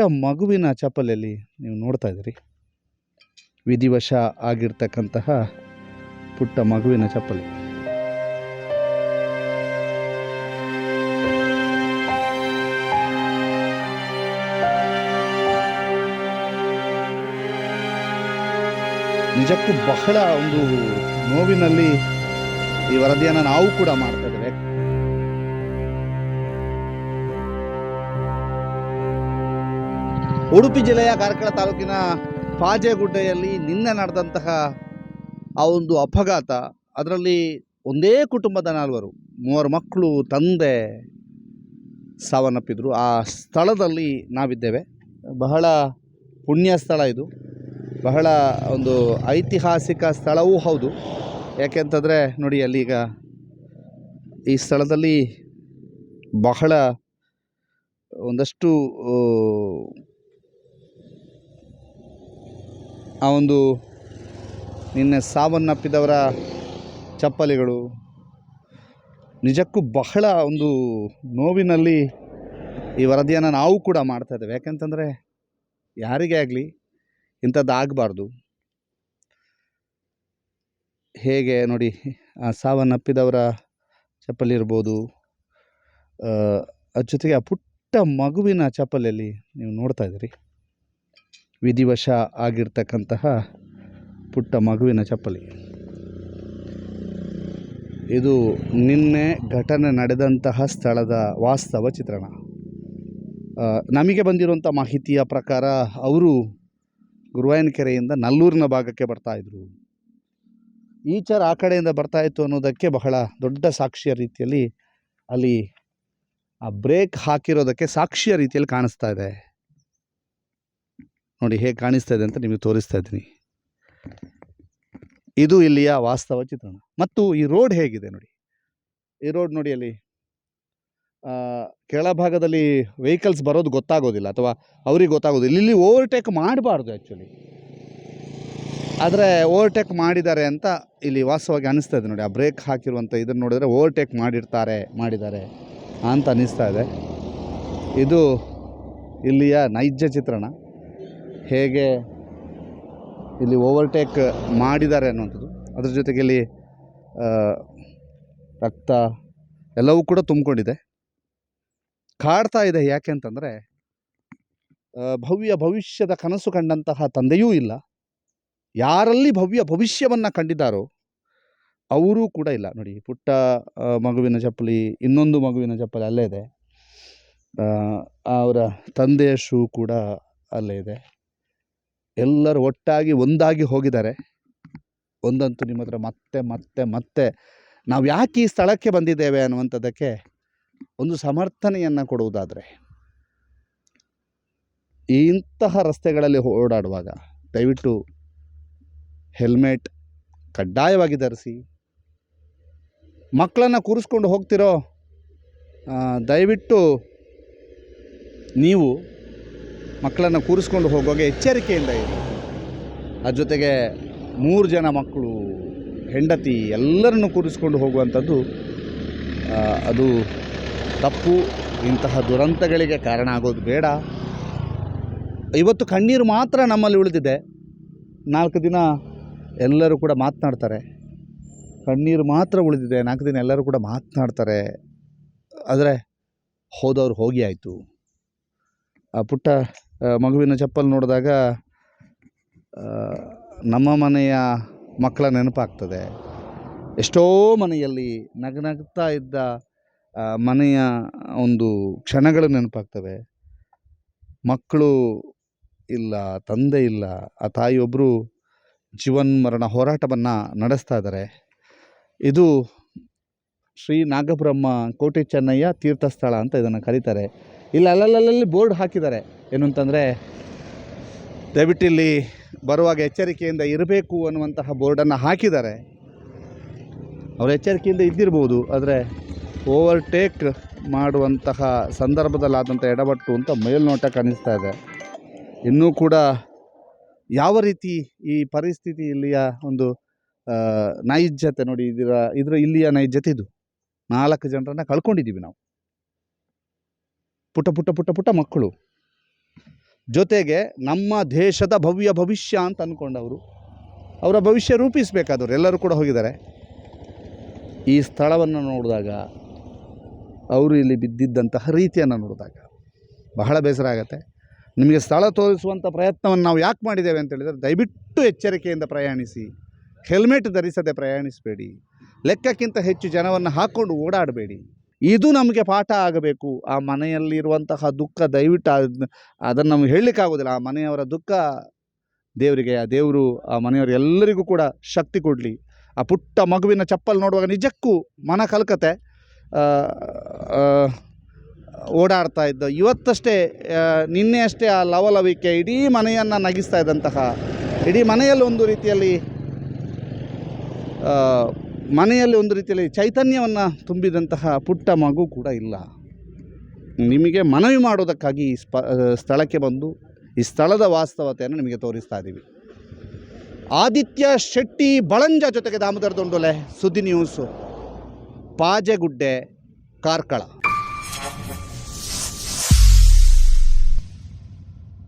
ಮಗುವಿನ ಚಪ್ಪಲಲ್ಲಿ ನೀವು ನೋಡ್ತಾ ಇದ್ದೀರಿ. ವಿಧಿವಶ ಆಗಿರ್ತಕ್ಕಂತಹ ಪುಟ್ಟ ಮಗುವಿನ ಚಪ್ಪಲಿ. ನಿಜಕ್ಕೂ ಬಹಳ ಒಂದು ನೋವಿನಲ್ಲಿ ಈ ವರದಿಯನ್ನು ನಾವು ಕೂಡ ಮಾಡ್ತಾ ಉಡುಪಿ ಜಿಲ್ಲೆಯ ಕಾರ್ಕಳ ತಾಲೂಕಿನ ಪಾಜೆಗುಡ್ಡೆಯಲ್ಲಿ ನಿನ್ನೆ ನಡೆದಂತಹ ಆ ಒಂದು ಅಪಘಾತ. ಅದರಲ್ಲಿ ಒಂದೇ ಕುಟುಂಬದ ನಾಲ್ವರು, ಮೂವರು ಮಕ್ಕಳು, ತಂದೆ ಸಾವನ್ನಪ್ಪಿದ್ರು. ಆ ಸ್ಥಳದಲ್ಲಿ ನಾವಿದ್ದೇವೆ. ಬಹಳ ಪುಣ್ಯ ಸ್ಥಳ ಇದು. ಬಹಳ ಒಂದು ಐತಿಹಾಸಿಕ ಸ್ಥಳವೂ ಹೌದು. ಯಾಕೆಂತಂದರೆ ನೋಡಿ ಅಲ್ಲೀಗ ಈ ಸ್ಥಳದಲ್ಲಿ ಬಹಳ ಒಂದಷ್ಟು ಆ, ಒಂದು ನಿನ್ನೆ ಸಾವನ್ನಪ್ಪಿದವರ ಚಪ್ಪಲಿಗಳು. ನಿಜಕ್ಕೂ ಬಹಳ ಒಂದು ನೋವಿನಲ್ಲಿ ಈ ವರದಿಯನ್ನು ನಾವು ಕೂಡ ಮಾಡ್ತಾಯಿದ್ದೇವೆ ಯಾಕೆಂತಂದರೆ ಯಾರಿಗೇ ಆಗಲಿ ಇಂಥದ್ದು ಆಗಬಾರ್ದು. ಹೇಗೆ ನೋಡಿ ಆ ಸಾವನ್ನಪ್ಪಿದವರ ಚಪ್ಪಲಿ ಇರ್ಬೋದು ಅದ್ರ ಜೊತೆಗೆ ಆ ಪುಟ್ಟ ಮಗುವಿನ ಚಪ್ಪಲಿಯಲ್ಲಿ ನೀವು ನೋಡ್ತಾ ಇದ್ದೀರಿ. ವಿಧಿವಶ ಆಗಿರ್ತಕ್ಕಂತಹ ಪುಟ್ಟ ಮಗುವಿನ ಚಪ್ಪಲಿ. ಇದು ನಿನ್ನೆ ಘಟನೆ ನಡೆದಂತಹ ಸ್ಥಳದ ವಾಸ್ತವ ಚಿತ್ರಣ. ನಮಗೆ ಬಂದಿರುವಂಥ ಮಾಹಿತಿಯ ಪ್ರಕಾರ ಅವರು ಗುರುವಾಯನಕೆರೆಯಿಂದ ನಲ್ಲೂರಿನ ಭಾಗಕ್ಕೆ ಬರ್ತಾ ಇದ್ರು. ಈಚರ್ ಆ ಕಡೆಯಿಂದ ಬರ್ತಾಯಿತ್ತು ಅನ್ನೋದಕ್ಕೆ ಬಹಳ ದೊಡ್ಡ ಸಾಕ್ಷಿಯ ರೀತಿಯಲ್ಲಿ ಅಲ್ಲಿ ಆ ಬ್ರೇಕ್ ಹಾಕಿರೋದಕ್ಕೆ ಸಾಕ್ಷಿಯ ರೀತಿಯಲ್ಲಿ ಕಾಣಿಸ್ತಾ ಇದೆ. ನೋಡಿ ಹೇಗೆ ಕಾಣಿಸ್ತಾ ಇದೆ ಅಂತ ನಿಮಗೆ ತೋರಿಸ್ತಾ ಇದ್ದೀನಿ. ಇದು ಇಲ್ಲಿಯ ವಾಸ್ತವ ಚಿತ್ರಣ. ಮತ್ತು ಈ ರೋಡ್ ಹೇಗಿದೆ ನೋಡಿ. ಈ ರೋಡ್ ನೋಡಿ ಅಲ್ಲಿ ಕೆಳಭಾಗದಲ್ಲಿ ವೆಹಿಕಲ್ಸ್ ಬರೋದು ಗೊತ್ತಾಗೋದಿಲ್ಲ ಅಥವಾ ಅವ್ರಿಗೆ ಗೊತ್ತಾಗೋದಿಲ್ಲ. ಇಲ್ಲಿ ಓವರ್ಟೇಕ್ ಮಾಡಬಾರ್ದು ಆ್ಯಕ್ಚುಲಿ ಆದರೆ ಓವರ್ಟೇಕ್ ಮಾಡಿದ್ದಾರೆ ಅಂತ ಇಲ್ಲಿ ವಾಸ್ತವವಾಗಿ ಅನಿಸ್ತಾ ಇದೆ ನೋಡಿ. ಆ ಬ್ರೇಕ್ ಹಾಕಿರುವಂಥ ಇದನ್ನು ನೋಡಿದರೆ ಓವರ್ಟೇಕ್ ಮಾಡಿರ್ತಾರೆ, ಮಾಡಿದ್ದಾರೆ ಅಂತ ಅನ್ನಿಸ್ತಾ ಇದೆ. ಇದು ಇಲ್ಲಿಯ ನೈಜ ಚಿತ್ರಣ. ಹೇಗೆ ಇಲ್ಲಿ ಓವರ್ಟೇಕ್ ಮಾಡಿದ್ದಾರೆ ಅನ್ನುವಂಥದ್ದು, ಅದ್ರ ಜೊತೆಗೆ ಇಲ್ಲಿ ರಕ್ತ ಎಲ್ಲವೂ ಕೂಡ ತುಂಬಿಕೊಂಡಿದೆ. ಕಾಡ್ತಾ ಇದೆ ಯಾಕೆ ಅಂತಂದರೆ ಭವ್ಯ ಭವಿಷ್ಯದ ಕನಸು ಕಂಡಂತಹ ತಂದೆಯೂ ಇಲ್ಲ. ಯಾರಲ್ಲಿ ಭವ್ಯ ಭವಿಷ್ಯವನ್ನು ಕಂಡಿದ್ದಾರೋ, ಅವರೂ ಕೂಡ ಇಲ್ಲ. ನೋಡಿ, ಪುಟ್ಟ ಮಗುವಿನ ಚಪ್ಪಲಿ, ಇನ್ನೊಂದು ಮಗುವಿನ ಚಪ್ಪಲಿ ಅಲ್ಲೇ ಇದೆ. ಅವರ ತಂದೆಯ ಶೂ ಕೂಡ ಅಲ್ಲೇ ಇದೆ. ಎಲ್ಲರೂ ಒಟ್ಟಾಗಿ ಒಂದಾಗಿ ಹೋಗಿದ್ದಾರೆ. ಒಂದಂತೂ ನಿಮ್ಮ ಹತ್ರ ಮತ್ತೆ ಮತ್ತೆ ಮತ್ತೆ. ನಾವು ಯಾಕೆ ಈ ಸ್ಥಳಕ್ಕೆ ಬಂದಿದ್ದೇವೆ ಅನ್ನುವಂಥದ್ದಕ್ಕೆ ಒಂದು ಸಮರ್ಥನೆಯನ್ನು ಕೊಡುವುದಾದರೆ ಇಂತಹ ರಸ್ತೆಗಳಲ್ಲಿ ಓಡಾಡುವಾಗ ದಯವಿಟ್ಟು ಹೆಲ್ಮೆಟ್ ಕಡ್ಡಾಯವಾಗಿ ಧರಿಸಿ, ಮಕ್ಕಳನ್ನು ಕೂರಿಸ್ಕೊಂಡು ಹೋಗ್ತಿರೋ ದಯವಿಟ್ಟು ನೀವು ಮಕ್ಕಳನ್ನು ಕೂರಿಸ್ಕೊಂಡು ಹೋಗುವಾಗ ಎಚ್ಚರಿಕೆಯಿಂದ ಇದೆ ಅದ್ರ ಜೊತೆಗೆ ಮೂರು ಜನ ಮಕ್ಕಳು, ಹೆಂಡತಿ ಎಲ್ಲರನ್ನು ಕೂರಿಸ್ಕೊಂಡು ಹೋಗುವಂಥದ್ದು ಅದು ತಪ್ಪು. ಇಂತಹ ದುರಂತಗಳಿಗೆ ಕಾರಣ ಆಗೋದು ಬೇಡ. ಇವತ್ತು ಕಣ್ಣೀರು ಮಾತ್ರ ನಮ್ಮಲ್ಲಿ ಉಳಿದಿದೆ. ನಾಲ್ಕು ದಿನ ಎಲ್ಲರೂ ಕೂಡ ಮಾತನಾಡ್ತಾರೆ. ಕಣ್ಣೀರು ಮಾತ್ರ ಉಳಿದಿದೆ. ನಾಲ್ಕು ದಿನ ಎಲ್ಲರೂ ಕೂಡ ಮಾತನಾಡ್ತಾರೆ. ಆದರೆ ಹೋದವ್ರು ಹೋಗಿ ಆಯಿತು. ಆ ಪುಟ್ಟ ಮಗುವಿನ ಚಪ್ಪಲಿ ನೋಡಿದಾಗ ನಮ್ಮ ಮನೆಯ ಮಕ್ಕಳ ನೆನಪಾಗ್ತದೆ. ಎಷ್ಟೋ ಮನೆಯಲ್ಲಿ ನಗನಗ್ತಾ ಇದ್ದ ಮನೆಯ ಒಂದು ಕ್ಷಣಗಳು ನೆನಪಾಗ್ತವೆ. ಮಕ್ಕಳು ಇಲ್ಲ, ತಂದೆ ಇಲ್ಲ, ಆ ತಾಯಿಯೊಬ್ಬರು ಜೀವನ್ಮರಣ ಹೋರಾಟವನ್ನು ನಡೆಸ್ತಾ ಇದ್ದಾರೆ ಇದು ಶ್ರೀ ನಾಗಬ್ರಹ್ಮ ಕೋಟೆ ಚೆನ್ನಯ್ಯ ತೀರ್ಥಸ್ಥಳ ಅಂತ ಇದನ್ನು ಕರೀತಾರೆ. ಇಲ್ಲಿ ಅಲ್ಲಲ್ಲಲ್ಲಿ ಬೋರ್ಡ್ ಹಾಕಿದ್ದಾರೆ. ಏನು ಅಂತಂದರೆ ದಯವಿಟ್ಟು ಇಲ್ಲಿ ಬರುವಾಗ ಎಚ್ಚರಿಕೆಯಿಂದ ಇರಬೇಕು ಅನ್ನುವಂತಹ ಬೋರ್ಡನ್ನು ಹಾಕಿದ್ದಾರೆ. ಅವರು ಎಚ್ಚರಿಕೆಯಿಂದ ಇದ್ದಿರ್ಬೋದು, ಆದರೆ ಓವರ್ಟೇಕ್ ಮಾಡುವಂತಹ ಸಂದರ್ಭದಲ್ಲಾದಂಥ ಎಡವಟ್ಟು ಅಂತ ಮೇಲ್ನೋಟ ಕಾಣಿಸ್ತಾ ಇದೆ. ಇನ್ನೂ ಕೂಡ ಯಾವ ರೀತಿ ಈ ಪರಿಸ್ಥಿತಿ ಇಲ್ಲಿಯ ಒಂದು ನೈಜತೆ ನೋಡಿ, ಇದರ ಇದರ ಇಲ್ಲಿಯ ನೈಜತೆ ಇದು. ನಾಲ್ಕು ಜನರನ್ನು ಕಳ್ಕೊಂಡಿದ್ದೀವಿ ನಾವು. ಪುಟ್ಟ ಪುಟ್ಟ ಪುಟ್ಟ ಪುಟ್ಟ ಮಕ್ಕಳು. ಜೊತೆಗೆ ನಮ್ಮ ದೇಶದ ಭವ್ಯ ಭವಿಷ್ಯ ಅಂತ ಅಂದ್ಕೊಂಡವರು ಅವರ ಭವಿಷ್ಯ ರೂಪಿಸಬೇಕಾದವರು. ಎಲ್ಲರೂ ಕೂಡ ಹೋಗಿದ್ದಾರೆ. ಈ ಸ್ಥಳವನ್ನು ನೋಡಿದಾಗ ಅವರು ಇಲ್ಲಿ ಬಿದ್ದಿದ್ದಂತಹ ರೀತಿಯನ್ನು ನೋಡಿದಾಗ ಬಹಳ ಬೇಸರ ಆಗುತ್ತೆ. ನಿಮಗೆ ಸ್ಥಳ ತೋರಿಸುವಂಥ ಪ್ರಯತ್ನವನ್ನು ನಾವು ಯಾಕೆ ಮಾಡಿದ್ದೇವೆ ಅಂತ ಹೇಳಿದರೆ ದಯವಿಟ್ಟು ಎಚ್ಚರಿಕೆಯಿಂದ ಪ್ರಯಾಣಿಸಿ. ಹೆಲ್ಮೆಟ್ ಧರಿಸದೆ ಪ್ರಯಾಣಿಸಬೇಡಿ. ಲೆಕ್ಕಕ್ಕಿಂತ ಹೆಚ್ಚು ಜನವನ್ನು ಹಾಕ್ಕೊಂಡು ಓಡಾಡಬೇಡಿ. ಇದು ನಮಗೆ ಪಾಠ ಆಗಬೇಕು. ಆ ಮನೆಯಲ್ಲಿರುವಂತಹ ದುಃಖ ದಯವಿಟ್ಟು ಅದ್- ಅದನ್ನು ನಮಗೆ ಹೇಳಲಿಕ್ಕಾಗೋದಿಲ್ಲ ಆ ಮನೆಯವರ ದುಃಖ ದೇವರಿಗೆ, ಆ ದೇವರು, ಆ ಮನೆಯವರು ಎಲ್ಲರಿಗೂ ಕೂಡ ಶಕ್ತಿ ಕೊಡಲಿ. ಆ ಪುಟ್ಟ ಮಗುವಿನ ಚಪ್ಪಲ್ ನೋಡುವಾಗ ನಿಜಕ್ಕೂ ಮನ ಕಲ್ಕತೆ. ಓಡಾಡ್ತಾ ಇದ್ದ. ಇವತ್ತಷ್ಟೇ ನಿನ್ನೆ ಅಷ್ಟೇ ಆ ಲವಲವಿಕೆ ಇಡೀ ಮನೆಯನ್ನು ನಗಿಸ್ತಾ ಇದ್ದಂತಹ, ಇಡೀ ಮನೆಯಲ್ಲಿ ಒಂದು ರೀತಿಯಲ್ಲಿ ಮನೆಯಲ್ಲಿ ಒಂದು ರೀತಿಯಲ್ಲಿ ಚೈತನ್ಯವನ್ನು ತುಂಬಿದಂತಹ ಪುಟ್ಟ ಮಗು ಕೂಡ ಇಲ್ಲ. ನಿಮಗೆ ಮನವಿ ಮಾಡೋದಕ್ಕಾಗಿ ಈ ಸ್ಪ ಸ್ಥಳಕ್ಕೆ ಬಂದು ಈ ಸ್ಥಳದ ವಾಸ್ತವತೆಯನ್ನು ನಿಮಗೆ ತೋರಿಸ್ತಾ ಇದ್ದೀವಿ. ಆದಿತ್ಯ ಶೆಟ್ಟಿ ಬಳಂಜ ಜೊತೆಗೆ ದಾಮೋದರ ದೊಂಡೊಲೆ ಸುದ್ದಿ ನ್ಯೂಸು ಪಾಜೆಗುಡ್ಡೆ, ಕಾರ್ಕಳ.